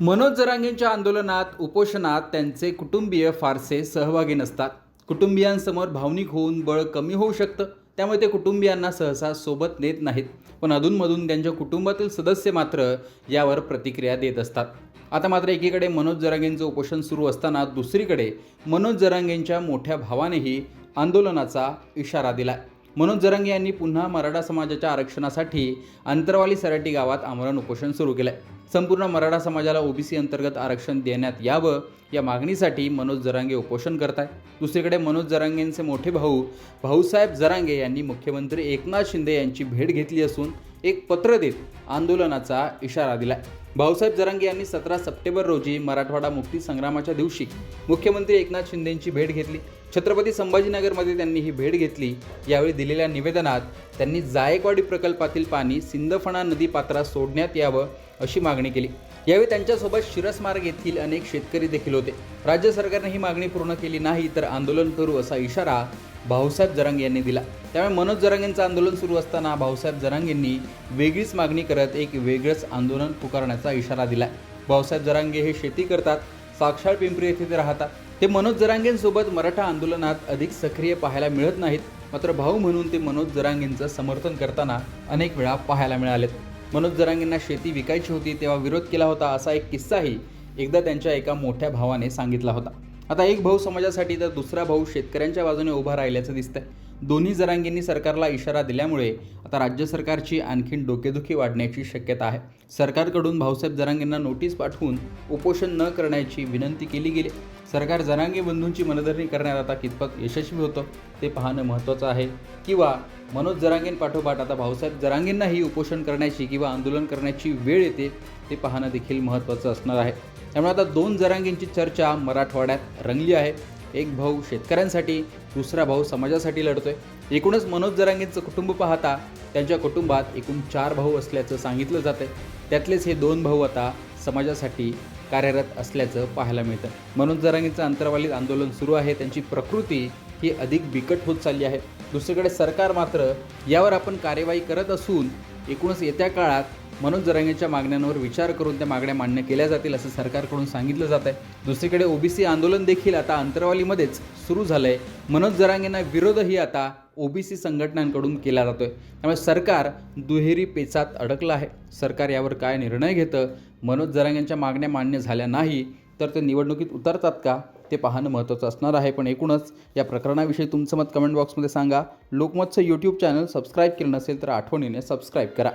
मनोज जरांगेंच्या आंदोलनात उपोषणात त्यांचे कुटुंबीय फारसे सहभागी नसतात. कुटुंबियांसमोर भावनिक होऊन बळ कमी होऊ शकतं. त्यामुळे ते कुटुंबियांना सहसा सोबत नेत नाहीत. पण अधूनमधून त्यांच्या कुटुंबातील सदस्य मात्र यावर प्रतिक्रिया देत असतात. आता मात्र एकीकडे मनोज जरांगेंचं उपोषण सुरू असताना दुसरीकडे मनोज जरांगेंच्या मोठ्या भावानेही आंदोलनाचा इशारा दिलाय. मनोज जरांगे यांनी पुन्हा मराठा समाजाच्या आरक्षणासाठी अंतरवाली सराटी गावात आमरण उपोषण सुरू केलंय. संपूर्ण मराठा समाजाला ओबीसी अंतर्गत आरक्षण देण्यात यावं या मागणीसाठी मनोज जरांगे उपोषण करताय. दुसरीकडे मनोज जरांगेंचे मोठे भाऊ भाऊसाहेब जरांगे यांनी मुख्यमंत्री एकनाथ शिंदे यांची भेट घेतली असून एक पत्र देत आंदोलनाचा इशारा दिलाय. भाऊसाहेब जरांगे यांनी सतरा सप्टेंबर रोजी मराठवाडा मुक्ती संग्रामाच्या दिवशी मुख्यमंत्री एकनाथ शिंदेंची भेट घेतली. छत्रपती संभाजीनगरमध्ये त्यांनी ही भेट घेतली. यावेळी दिलेल्या निवेदनात त्यांनी जायकवाडी प्रकल्पातील पाणी सिंदफणा नदी पात्रात सोडण्यात यावं अशी मागणी केली. यावेळी त्यांच्यासोबत शिरसमार्ग येथील अनेक शेतकरी देखील होते. राज्य सरकारने ही मागणी पूर्ण केली नाही तर आंदोलन करू असा इशारा भाऊसाहेब जरंग यांनी दिला. त्यामुळे मनोज जरांगेंचं आंदोलन सुरू असताना भाऊसाहेब जरांगेंनी वेगळीच मागणी करत एक वेगळंच आंदोलन पुकारण्याचा इशारा दिला भाऊसाहेब जरांगे हे शेती करतात साक्षाळ पिंपरी येथे ते राहतात. ते मनोज जरांगेंसोबत मराठा आंदोलनात अधिक सक्रिय पाहायला मिळत नाहीत मात्र भाऊ म्हणून ते मनोज जरांगेंचं समर्थन करताना अनेक वेळा पाहायला मिळालेत. मनोज जरांगेंना शेती विकायची होती तेव्हा विरोध केला होता असा एक किस्साही एकदा त्यांच्या एका मोठ्या भावाने सांगितला होता. आता एक भाऊ समाजासाठी तर दुसरा भाऊ शेतकऱ्यांच्या बाजूने उभा राहिल्याचं दिसतंय. दोन्ही जरांगींनी सरकारला इशारा दिल्यामुळे आता राज्य सरकारची आणखीन डोकेदुखी वाढण्याची शक्यता आहे. सरकारकडून भाऊसाहेब जरांगेंना नोटीस पाठवून उपोषण न करण्याची विनंती केली गेली. सरकार जरांगे बंधूंची मनधरणी करण्यात आता कितपत यशस्वी होतं ते पाहणं महत्त्वाचं आहे. किंवा मनोज जरांगेंपाठोपाठ आता भाऊसाहेब जरांगेंनाही उपोषण करण्याची किंवा आंदोलन करण्याची वेळ येते ते पाहणं देखील महत्त्वाचं असणार आहे. त्यामुळे आता दोन जरांगींची चर्चा मराठवाड्यात रंगली आहे. एक भाऊ शेतकऱ्यांसाठी दुसरा भाऊ समाजासाठी लढतोय. एकूणच मनोज जरांगेंचं कुटुंब पाहता त्यांच्या कुटुंबात एकूण चार भाऊ असल्याचं सांगितलं जातं त्यातलेच हे दोन भाऊ आता समाजासाठी कार्यरत असल्याचं पाहायला मिळतं मनोज जरांगेंचं अंतर्वालीत आंदोलन सुरू आहे. त्यांची प्रकृती ही अधिक बिकट होत चालली आहे. दुसरीकडे सरकार मात्र यावर आपण कार्यवाही करत असून एकूणच येत्या काळात मनोज जरांगेंच्या मागण्यांवर विचार करून त्या मागण्या मान्य केल्या जातील असं सरकारकडून सांगितलं जात आहे दुसरीकडे ओबीसी आंदोलन देखील आता अंतरवालीमध्येच सुरू झालं आहे मनोज जरांगेंना विरोधही आता ओबीसी संघटनांकडून केला जातोय. त्यामुळे सरकार दुहेरी पेचात अडकलं आहे. सरकार यावर काय निर्णय घेतं? मनोज जरांगेंच्या मागण्या मान्य झाल्या नाही तर ते निवडणुकीत उतरतात का? ते पाहणं महत्त्वाचं असणार आहे. पण एकूणच या प्रकरणाविषयी तुमचं मत कमेंट बॉक्समध्ये सांगा. लोकमतचं यूट्यूब चॅनल सबस्क्राईब केलं नसेल तर आठवणीने सबस्क्राईब करा.